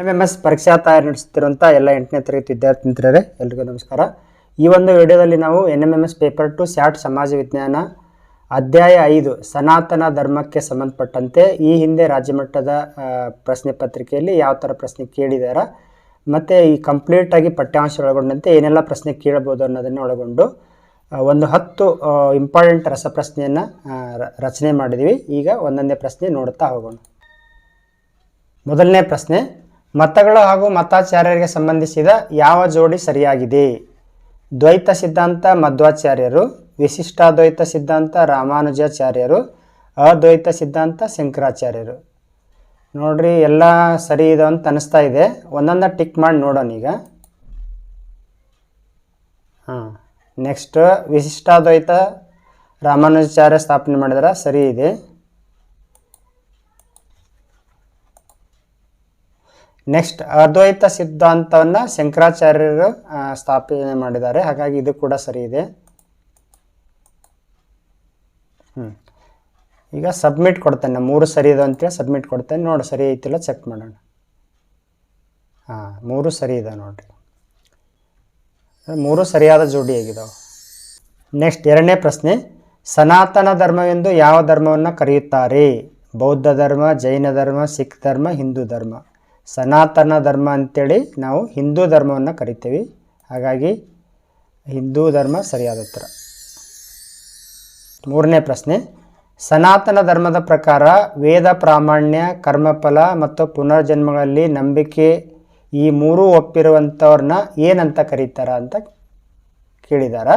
M M S ಪರೀಕ್ಷಾ ತಯಾರಿ ನಡೆಸುತ್ತಿರುವಂಥ ಎಲ್ಲ ಎಂಟನೇ ತರಗತಿ ವಿದ್ಯಾರ್ಥಿ ಮಿತ್ರರೇ ಎಲ್ರಿಗೂ ನಮಸ್ಕಾರ. ಈ ಒಂದು ವಿಡಿಯೋದಲ್ಲಿ ನಾವು N M M S paper two SAT ಸಮಾಜ ವಿಜ್ಞಾನ ಅಧ್ಯಾಯ ಐದು, ಸನಾತನ ಧರ್ಮಕ್ಕೆ ಸಂಬಂಧಪಟ್ಟಂತೆ ಈ ಹಿಂದೆ ರಾಜ್ಯಮಟ್ಟದ ಪ್ರಶ್ನೆ ಪತ್ರಿಕೆಯಲ್ಲಿ ಯಾವ ಥರ ಪ್ರಶ್ನೆ ಕೇಳಿದಾರ, ಮತ್ತು ಈ ಕಂಪ್ಲೀಟಾಗಿ ಪಠ್ಯಾಂಶ ಒಳಗೊಂಡಂತೆ ಏನೆಲ್ಲ ಪ್ರಶ್ನೆ ಕೇಳಬಹುದು ಅನ್ನೋದನ್ನು ಒಳಗೊಂಡು ಒಂದು ಹತ್ತು ಇಂಪಾರ್ಟೆಂಟ್ ರಸಪ್ರಶ್ನೆಯನ್ನು ರಚನೆ ಮಾಡಿದ್ವಿ. ಈಗ ಒಂದೊಂದೇ ಪ್ರಶ್ನೆ ನೋಡುತ್ತಾ ಹೋಗೋಣ. ಮೊದಲನೇ ಪ್ರಶ್ನೆ ಮತಗಳು ಹಾಗೂ ಮತಾಚಾರ್ಯರಿಗೆ ಸಂಬಂಧಿಸಿದ ಯಾವ ಜೋಡಿ ಸರಿಯಾಗಿದೆ? ದ್ವೈತ ಸಿದ್ಧಾಂತ ಮಧ್ವಾಚಾರ್ಯರು, ವಿಶಿಷ್ಟಾದ್ವೈತ ಸಿದ್ಧಾಂತ ರಾಮಾನುಜಾಚಾರ್ಯರು, ಅದ್ವೈತ ಸಿದ್ಧಾಂತ ಶಂಕರಾಚಾರ್ಯರು. ನೋಡ್ರಿ, ಎಲ್ಲ ಸರಿ ಇದೆ ಅಂತ ಅನಿಸ್ತಾ ಇದೆ. ಒಂದೊಂದ ಟಿಕ್ ಮಾಡಿ ನೋಡೋಣ ಈಗ. ಹಾಂ, ನೆಕ್ಸ್ಟ್ ವಿಶಿಷ್ಟಾದ್ವೈತ ರಾಮಾನುಜಾಚಾರ್ಯ ಸ್ಥಾಪನೆ ಮಾಡಿದ್ರೆ ಸರಿ ಇದೆ. ನೆಕ್ಸ್ಟ್ ಅದ್ವೈತ ಸಿದ್ಧಾಂತವನ್ನು ಶಂಕರಾಚಾರ್ಯರು ಸ್ಥಾಪನೆ ಮಾಡಿದ್ದಾರೆ. ಹಾಗಾಗಿ ಇದು ಕೂಡ ಸರಿ ಇದೆ. ಈಗ ಸಬ್ಮಿಟ್ ಕೊಡ್ತೇನೆ. ಮೂರು ಸರಿ ಇದೆ ಅಂತೇಳಿ ಸಬ್ಮಿಟ್ ಕೊಡ್ತೇನೆ. ನೋಡಿ, ಸರಿ ಐತಿಲ್ಲ ಚೆಕ್ ಮಾಡೋಣ. ಹಾಂ, ಮೂರು ಸರಿ ಇದೆ ನೋಡಿರಿ. ಮೂರು ಸರಿಯಾದ ಜೋಡಿ ಆಗಿದಾವೆ ನೆಕ್ಸ್ಟ್ ಎರಡನೇ ಪ್ರಶ್ನೆ. ಸನಾತನ ಧರ್ಮವೆಂದು ಯಾವ ಧರ್ಮವನ್ನು ಕರೆಯುತ್ತಾರೆ? ಬೌದ್ಧ ಧರ್ಮ, ಜೈನ ಧರ್ಮ, ಸಿಖ್ ಧರ್ಮ, ಹಿಂದೂ ಧರ್ಮ. ಸನಾತನ ಧರ್ಮ ಅಂತೇಳಿ ನಾವು ಹಿಂದೂ ಧರ್ಮವನ್ನು ಕರಿತೀವಿ. ಹಾಗಾಗಿ ಹಿಂದೂ ಧರ್ಮ ಸರಿಯಾದ ಉತ್ತರ. ಮೂರನೇ ಪ್ರಶ್ನೆ, ಸನಾತನ ಧರ್ಮದ ಪ್ರಕಾರ ವೇದ ಪ್ರಾಮಾಣ್ಯ, ಕರ್ಮಫಲ ಮತ್ತು ಪುನರ್ಜನ್ಮಗಳಲ್ಲಿ ನಂಬಿಕೆ ಈ ಮೂರೂ ಒಪ್ಪಿರುವಂಥವ್ರನ್ನ ಏನಂತ ಕರೀತಾರ ಅಂತ ಕೇಳಿದಾರ.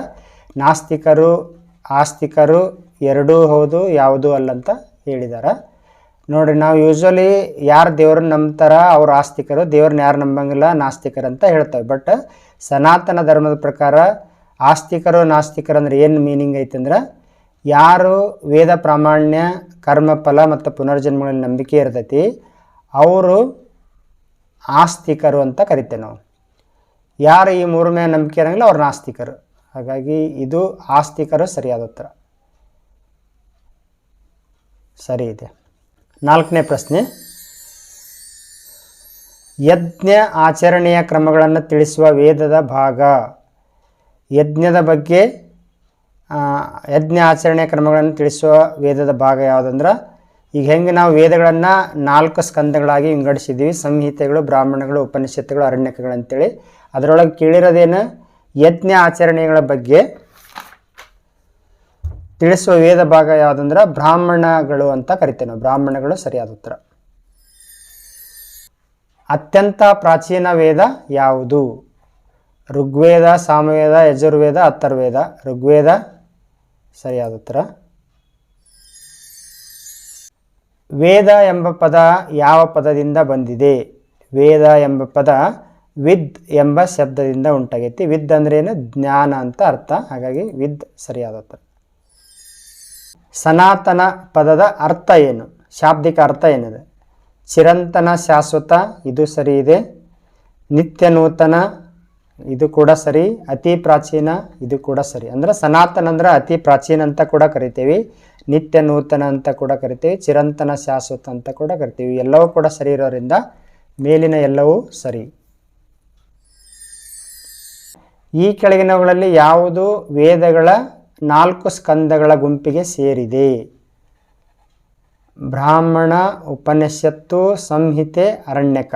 ನಾಸ್ತಿಕರು, ಆಸ್ತಿಕರು ಎರಡೂ ಹೌದು, ಯಾವುದೂ ಅಲ್ಲಂತ ಹೇಳಿದಾರ. ನೋಡ್ರಿ ನಾವು ಯೂಶ್ವಲಿ ಯಾರು ದೇವ್ರನ್ನ ನಂಬ್ತಾರ ಅವ್ರು ಆಸ್ತಿಕರು, ದೇವ್ರನ್ನ ಯಾರು ನಂಬಂಗಿಲ್ಲ ನಾಸ್ತಿಕರು ಅಂತ ಹೇಳ್ತೇವೆ. ಬಟ್ ಸನಾತನ ಧರ್ಮದ ಪ್ರಕಾರ ಆಸ್ತಿಕರು ನಾಸ್ತಿಕರು ಅಂದ್ರೆ ಏನು ಮೀನಿಂಗ್ ಐತಂದ್ರೆ ಯಾರು ವೇದ ಪ್ರಾಮಾಣ್ಯ ಕರ್ಮಫಲ ಮತ್ತು ಪುನರ್ಜನ್ಮಗಳಲ್ಲಿ ನಂಬಿಕೆ ಇರ್ತೈತಿ, ಅವರು ಆಸ್ತಿಕರು ಅಂತ ಕರಿತೇವೆ ನಾವು. ಯಾರು ಈ ಮೂರು ಮೇಲೆ ನಂಬಿಕೆ ಇರಂಗಿಲ್ಲ ಅವ್ರು ನಾಸ್ತಿಕರು. ಹಾಗಾಗಿ ಇದು ಆಸ್ತಿಕರು ಸರಿಯಾದ ಉತ್ತರ. ಸರಿ ಇದೆ. ನಾಲ್ಕನೇ ಪ್ರಶ್ನೆ. ಯಜ್ಞ ಆಚರಣೆಯ ಕ್ರಮಗಳನ್ನು ತಿಳಿಸುವ ವೇದದ ಭಾಗ. ಯಜ್ಞದ ಬಗ್ಗೆ ಯಜ್ಞ ಆಚರಣೆಯ ಕ್ರಮಗಳನ್ನು ತಿಳಿಸುವ ವೇದದ ಭಾಗ ಯಾವುದಂದ್ರೆ, ಈಗ ಹೆಂಗೆ ನಾವು ವೇದಗಳನ್ನು ನಾಲ್ಕು ಸ್ಕಂದಗಳಾಗಿ ವಿಂಗಡಿಸಿದ್ದೀವಿ, ಸಂಹಿತೆಗಳು, ಬ್ರಾಹ್ಮಣಗಳು, ಉಪನಿಷತ್ತುಗಳು, ಅರಣ್ಯಕಗಳು ಅಂತೇಳಿ. ಅದರೊಳಗೆ ಕೇಳಿರೋದೇನು, ಯಜ್ಞ ಆಚರಣೆಗಳ ಬಗ್ಗೆ ತಿಳಿಸುವ ವೇದ ಭಾಗ ಯಾವುದಂದ್ರೆ ಬ್ರಾಹ್ಮಣಗಳು ಅಂತ ಕರಿತೇವೆ ನಾವು. ಬ್ರಾಹ್ಮಣಗಳು ಸರಿಯಾದ ಉತ್ತರ. ಅತ್ಯಂತ ಪ್ರಾಚೀನ ವೇದ ಯಾವುದು? ಋಗ್ವೇದ, ಸಾಮವೇದ, ಯಜುರ್ವೇದ, ಅಥರ್ವೇದ. ಋಗ್ವೇದ ಸರಿಯಾದ ಉತ್ತರ. ವೇದ ಎಂಬ ಪದ ಯಾವ ಪದದಿಂದ ಬಂದಿದೆ? ವೇದ ಎಂಬ ಪದ ವಿದ್ ಎಂಬ ಶಬ್ದದಿಂದ ಉಂಟಾಗೈತಿ. ವಿದ್ ಅಂದ್ರೇನು ಜ್ಞಾನ ಅಂತ ಅರ್ಥ. ಹಾಗಾಗಿ ವಿದ್ ಸರಿಯಾದ ಉತ್ತರ. ಸನಾತನ ಪದದ ಅರ್ಥ ಏನು? ಶಾಬ್ದಿಕ ಅರ್ಥ ಏನಿದೆ? ಚಿರಂತನ ಶಾಶ್ವತ, ಇದು ಸರಿ ಇದೆ. ನಿತ್ಯ ನೂತನ ಇದು ಕೂಡ ಸರಿ. ಅತಿ ಪ್ರಾಚೀನ, ಇದು ಕೂಡ ಸರಿ. ಅಂದ್ರೆ ಸನಾತನ ಅಂದ್ರೆ ಅತಿ ಪ್ರಾಚೀನ ಅಂತ ಕೂಡ ಕರಿತೀವಿ. ನಿತ್ಯ ನೂತನ ಅಂತ ಕೂಡ ಕರಿತೀವಿ. ಚಿರಂತನ ಶಾಶ್ವತ ಅಂತ ಕೂಡ ಕರಿತೀವಿ. ಎಲ್ಲವೂ ಕೂಡ ಸರಿ ಇರೋದ್ರಿಂದ ಮೇಲಿನ ಎಲ್ಲವೂ ಸರಿ. ಈ ಕೆಳಗಿನವುಗಳಲ್ಲಿ ಯಾವುದು ವೇದಗಳ ನಾಲ್ಕು ಸ್ಕಂದಗಳ ಗುಂಪಿಗೆ ಸೇರಿದೆ. ಬ್ರಾಹ್ಮಣ, ಉಪನಿಷತ್ತು, ಸಂಹಿತೆ, ಅರಣ್ಯಕ.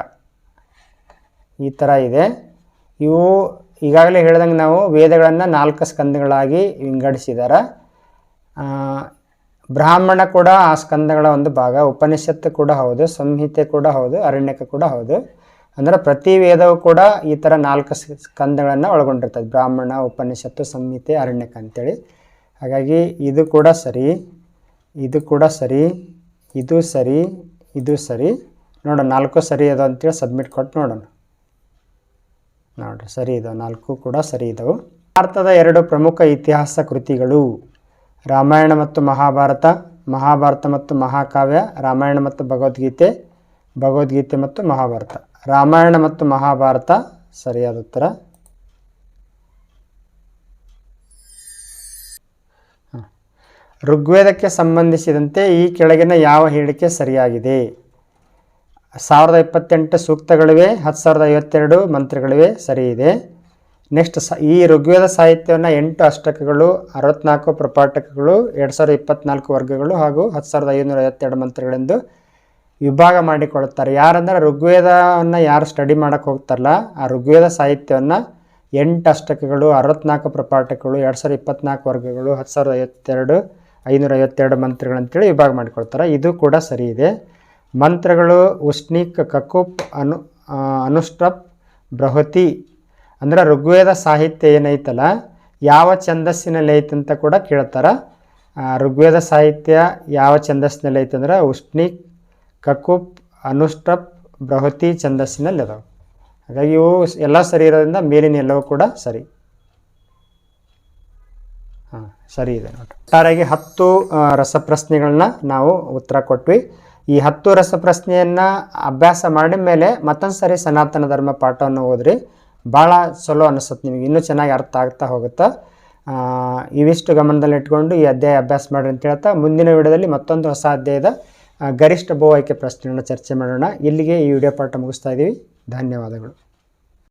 ಈ ಥರ ಇದೆ. ಇವು ಈಗಾಗಲೇ ಹೇಳ್ದಂಗೆ ನಾವು ವೇದಗಳನ್ನು ನಾಲ್ಕು ಸ್ಕಂದಗಳಾಗಿ ವಿಂಗಡಿಸಿದ್ದಾರೆ ಬ್ರಾಹ್ಮಣ ಕೂಡ ಆ ಸ್ಕಂದಗಳ ಒಂದು ಭಾಗ, ಉಪನಿಷತ್ತು ಕೂಡ ಹೌದು, ಸಂಹಿತೆ ಕೂಡ ಹೌದು, ಅರಣ್ಯಕ ಕೂಡ ಹೌದು. ಅಂದರೆ ಪ್ರತಿ ವೇದವು ಕೂಡ ಈ ಥರ ನಾಲ್ಕು ಸ್ಕಂದಗಳನ್ನು ಒಳಗೊಂಡಿರ್ತದೆ. ಬ್ರಾಹ್ಮಣ, ಉಪನಿಷತ್ತು, ಸಂಹಿತೆ, ಅರಣ್ಯಕ ಅಂತೇಳಿ. ಹಾಗಾಗಿ ಇದು ಕೂಡ ಸರಿ, ಇದು ಕೂಡ ಸರಿ, ಇದು ಸರಿ ಇದು ಸರಿ. ನೋಡೋಣ, ನಾಲ್ಕು ಸರಿ ಅದು ಅಂತೇಳಿ ಸಬ್ಮಿಟ್ ಕೊಟ್ಟು ನೋಡೋಣ. ನೋಡ್ರಿ, ಸರಿ ಇದಾವೆ, ನಾಲ್ಕು ಕೂಡ ಸರಿ ಇದಾವೆ. ಭಾರತದ ಎರಡು ಪ್ರಮುಖ ಇತಿಹಾಸ ಕೃತಿಗಳು ರಾಮಾಯಣ ಮತ್ತು ಮಹಾಭಾರತ ಮಹಾಭಾರತ ಮತ್ತು ಮಹಾಕಾವ್ಯ, ರಾಮಾಯಣ ಮತ್ತು ಭಗವದ್ಗೀತೆ ಭಗವದ್ಗೀತೆ ಮತ್ತು ಮಹಾಭಾರತ. ರಾಮಾಯಣ ಮತ್ತು ಮಹಾಭಾರತ, ಸರಿಯಾದ ಉತ್ತರ. ಋಗ್ವೇದಕ್ಕೆ ಸಂಬಂಧಿಸಿದಂತೆ ಈ ಕೆಳಗಿನ ಯಾವ ಹೇಳಿಕೆ ಸರಿಯಾಗಿದೆ? ಸಾವಿರದ ಇಪ್ಪತ್ತೆಂಟು ಸೂಕ್ತಗಳಿವೆ, ಹತ್ತು ಸಾವಿರದ ಐವತ್ತೆರಡು ಮಂತ್ರಗಳಿವೆ ಸರಿ ಇದೆ ನೆಕ್ಸ್ಟ್ ಸ, ಈ ಋಗ್ವೇದ ಸಾಹಿತ್ಯವನ್ನು ಎಂಟು ಅಷ್ಟಕಗಳು ಅರವತ್ನಾಲ್ಕು ಪ್ರಪಾಠಕಗಳು, ಎರಡು ಸಾವಿರದ ಇಪ್ಪತ್ನಾಲ್ಕು ವರ್ಗಗಳು ಹಾಗೂ ಹತ್ತು ಸಾವಿರದ ಐನೂರ ಐವತ್ತೆರಡು ಮಂತ್ರಗಳೆಂದು ವಿಭಾಗ ಮಾಡಿಕೊಳ್ಳುತ್ತಾರೆ ಯಾರಂದ್ರೆ ಋಗ್ವೇದವನ್ನು ಯಾರು ಸ್ಟಡಿ ಮಾಡೋಕ್ಕೆ ಹೋಗ್ತಾರಲ್ಲ, ಆ ಋಗ್ವೇದ ಸಾಹಿತ್ಯವನ್ನು ಎಂಟು ಅಷ್ಟಕಗಳು, ಅರವತ್ನಾಲ್ಕು ಪ್ರಪಾಠಗಳು ಎರಡು ಸಾವಿರದ ಇಪ್ಪತ್ನಾಲ್ಕು ವರ್ಗಗಳು, ಹತ್ತು ಸಾವಿರದ ಐವತ್ತೆರಡು, ಐನೂರ ಐವತ್ತೆರಡು ಮಂತ್ರಗಳಂತೇಳಿ ವಿಭಾಗ ಮಾಡಿಕೊಳ್ತಾರೆ ಇದು ಕೂಡ ಸರಿ ಇದೆ. ಮಂತ್ರಗಳು ಉಷ್ಣಿಕ್ ಕಕುಪ್ ಅನು ಅನುಷ್ಟ್ರಪ್ ಬೃಹತಿ. ಅಂದ್ರೆ ಋಗ್ವೇದ ಸಾಹಿತ್ಯ ಏನೈತಲ್ಲ, ಯಾವ ಛಂದಸ್ಸಿನಲ್ಲಿ ಐತಂತ ಕೂಡ ಕೇಳ್ತಾರೆ. ಋಗ್ವೇದ ಸಾಹಿತ್ಯ ಯಾವ ಛಂದಸ್ಸಿನಲ್ಲಿ ಐತಂದ್ರೆ ಉಷ್ಣಿಕ್ ಕಕುಪ್ ಅನುಷ್ಟಪ್ ಬೃಹತಿ ಛಂದಸ್ಸಿನಲ್ಲಿ ಅದಾವೆ ಹಾಗಾಗಿ ಇವು ಎಲ್ಲ ಸರಿ ಇರೋದ್ರಿಂದ ಮೇಲಿನ ಎಲ್ಲವೂ ಕೂಡ ಸರಿ. ಹಾಂ, ಸರಿ ಇದೆ ನೋಡಿ ಒಟ್ಟಾರೆಯಾಗಿ ಹತ್ತು ರಸಪ್ರಶ್ನೆಗಳನ್ನ ನಾವು ಉತ್ತರ ಕೊಟ್ವಿ. ಈ ಹತ್ತು ರಸಪ್ರಶ್ನೆಯನ್ನು ಅಭ್ಯಾಸ ಮಾಡಿದ ಮೇಲೆ ಮತ್ತೊಂದು ಸರಿ ಸನಾತನ ಧರ್ಮ ಪಾಠವನ್ನು ಓದ್ರಿ. ಭಾಳ ಚಲೋ ಅನಿಸುತ್ತೆ ನಿಮಗೆ, ಇನ್ನೂ ಚೆನ್ನಾಗಿ ಅರ್ಥ ಆಗ್ತಾ ಹೋಗುತ್ತೆ? ಇವಿಷ್ಟು ಗಮನದಲ್ಲಿ ಇಟ್ಕೊಂಡು ಈ ಅಧ್ಯಾಯ ಅಭ್ಯಾಸ ಮಾಡಿರಿ ಅಂತ ಹೇಳ್ತಾ ಮುಂದಿನ ವಿಡಿಯೋದಲ್ಲಿ ಮತ್ತೊಂದು ಹೊಸ ಅಧ್ಯಾಯದ ಗರಿಷ್ಠ ಬಹು ಆಯ್ಕೆ ಪ್ರಶ್ನೆಯನ್ನು ಚರ್ಚೆ ಮಾಡೋಣ. ಇಲ್ಲಿಗೆ ಈ ವಿಡಿಯೋ ಪಾಠ ಮುಗಿಸ್ತಾ ಇದ್ದೀವಿ. ಧನ್ಯವಾದಗಳು.